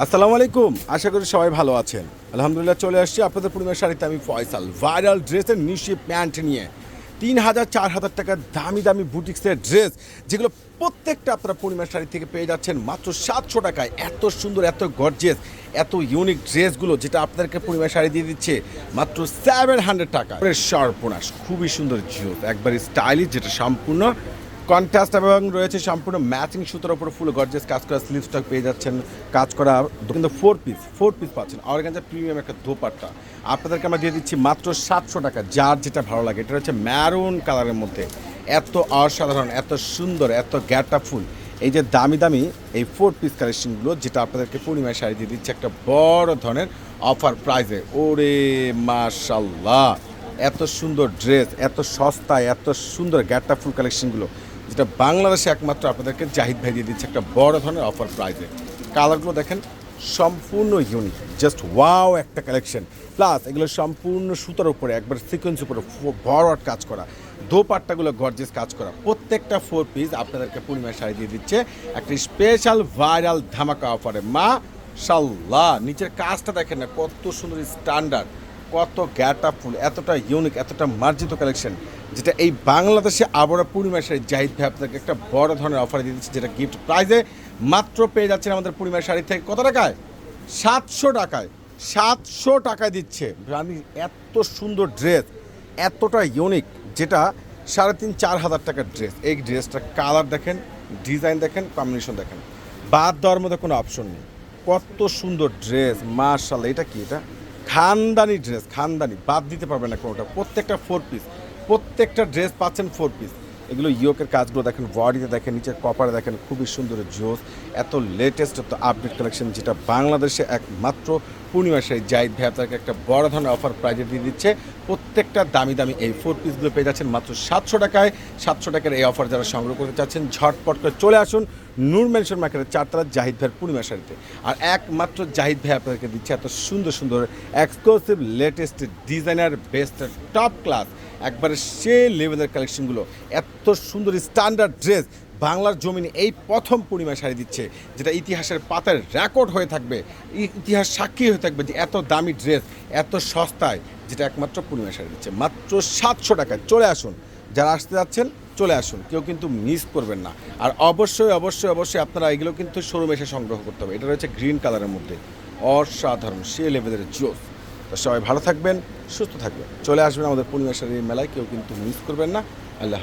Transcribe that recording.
আসসালামু আলাইকুম। আশা করি সবাই ভালো আছেন। আলহামদুলিল্লাহ চলে আসছি আপনাদের পূর্ণিমার শাড়িতে আমি ফয়সাল। ভাইরাল ড্রেসের নিশি প্যান্ট নিয়ে। তিন হাজার, চার হাজার টাকার দামি দামি বুটিক্সের ড্রেস, যেগুলো প্রত্যেকটা আপনারা পূর্ণিমার শাড়ি থেকে পেয়ে যাচ্ছেন মাত্র সাতশো টাকায়। এত সুন্দর, এত গর্জিয়াস এত ইউনিক ড্রেসগুলো যেটা আপনাদেরকে পূর্ণিমার শাড়ি দিয়ে দিচ্ছে মাত্র সেভেন হান্ড্রেড টাকা সর্বনাশ, খুবই সুন্দর জিও একবার স্টাইলিশ যেটা সম্পূর্ণ কন্ট্রাস্ট এবং রয়েছে সম্পূর্ণ ম্যাচিং সুতোর উপর ফুল গর্জেস কাজ করা স্লিভ স্টক পেয়ে যাচ্ছেন, কাজ করা কিন্তু ফোর পিস ফোর পিস পাচ্ছেন। অর্গানজা প্রিমিয়াম একটা দোপাট্টা। আপনাদেরকে আমরা দিয়ে দিচ্ছি মাত্র সাতশো টাকা, যার যেটা ভালো লাগে, এটা হচ্ছে ম্যারুন কালারের মধ্যে। এত অসাধারণ, এত সুন্দর, এত গ্যাটা ফুল। এই যে দামি দামি এই ফোর পিস কালেকশনগুলো যেটা আপনাদেরকে পূর্ণিমায় শাড়ি দিয়ে দিচ্ছে একটা বড় ধরনের অফার প্রাইজে ওরে মাশাল্লাহ এত সুন্দর ড্রেস এত সস্তায়, এত সুন্দর গ্যাটটা ফুল কালেকশনগুলো যেটা বাংলাদেশে একমাত্র আপনাদেরকে জাহিদ ভাই দিয়ে দিচ্ছে একটা বড় ধরনের অফার প্রাইজে কালারগুলো দেখেন, সম্পূর্ণ ইউনিক জাস্ট ওয়াও একটা কালেকশন প্লাস এগুলো সম্পূর্ণ সুতার উপরে, একবার সিকোয়েন্স উপরে বড় কাজ করা। দোপাট্টাগুলো গর্জেস কাজ করা। প্রত্যেকটা ফোর পিস আপনাদেরকে পূর্ণিমা শাড়ি দিয়ে দিচ্ছে। একটি স্পেশাল ভাইরাল ধামাকা অফারে মা শাল্লাহ নিচের কাজটা দেখেন না, কত সুন্দর স্ট্যান্ডার্ড কত গ্যাটা ফুল, এতটা ইউনিক এতটা মার্জিত কালেকশন যেটা এই বাংলাদেশে আবারও পূর্ণিমা শাড়ি জাহিদ ভাই আপনাকে একটা বড় ধরনের অফার দিয়ে দিচ্ছে, যেটা গিফট প্রাইজে মাত্র পেয়ে যাচ্ছেন আমাদের পূর্ণিমা শাড়ি থেকে। কত টাকায়? সাতশো টাকায় সাতশো টাকায় দিচ্ছে। আমি এত সুন্দর ড্রেস এতটা ইউনিক যেটা সাড়ে তিন, চার হাজার টাকার ড্রেস এই ড্রেসটা কালার দেখেন ডিজাইন দেখেন কম্বিনেশন দেখেন। বাদ দেওয়ার মধ্যে কোনো অপশন নেই। কত সুন্দর ড্রেস মার্শাল এটা কি এটা? খানদানি ড্রেস খানদানি, বাদ দিতে পারবে না কোনোটা, প্রত্যেকটা ফোর পিস প্রত্যেকটা ড্রেস পাচ্ছেন ফোর পিস এগুলো ইয়োকের কাজগুলো দেখেন বডিতে দেখেন, নিচের কপারে দেখেন, খুবই সুন্দর জোস, এত লেটেস্ট এত আপডেট কালেকশন যেটা বাংলাদেশে একমাত্র পূর্ণিমা সেই জাহিদ ভাই আপনাকে একটা বড় ধরনের অফার প্রাইজে দিয়ে দিচ্ছে। প্রত্যেকটা দামি দামি এই ফোর পিসগুলো পেয়ে যাচ্ছেন মাত্র সাতশো টাকায়। সাতশো টাকার এই অফার যারা সংগ্রহ করতে চাচ্ছেন, ঝটপট করে চলে আসুন নূর মেনশন মার্কেটের চারতলা জাহিদ ভাইয়ের পূর্ণিমা শাড়িতে। আর একমাত্র জাহিদ ভাই আপনাদেরকে দিচ্ছে এত সুন্দর সুন্দর exclusive latest designer best top class একবারে সে লেভেলের কালেকশনগুলো এত সুন্দর স্ট্যান্ডার্ড ড্রেস বাংলার জমিনে এই প্রথম পূর্ণিমা শাড়ি দিচ্ছে, যেটা ইতিহাসের পাতার রেকর্ড হয়ে থাকবে ইতিহাস সাক্ষী হয়ে থাকবে যে এত দামি ড্রেস, এত সস্তায়, যেটা একমাত্র পূর্ণিমা শাড়ি দিচ্ছে। মাত্র সাতশো টাকায়। চলে আসুন। যারা আসতে যাচ্ছেন, চলে আসুন। কেউ কিন্তু মিস করবেন না। আর অবশ্যই অবশ্যই অবশ্যই আপনারা এগুলো কিন্তু শোরুমে এসে সংগ্রহ করতে হবে। এটা রয়েছে গ্রিন কালারের মধ্যে। অসাধারণ, সে লেভেলের জোস। তো সবাই ভালো থাকবেন, সুস্থ থাকবেন। চলে আসবেন আমাদের পূর্ণিমা শাড়ির মেলায়। কেউ কিন্তু মিস করবেন না। আল্লাহ।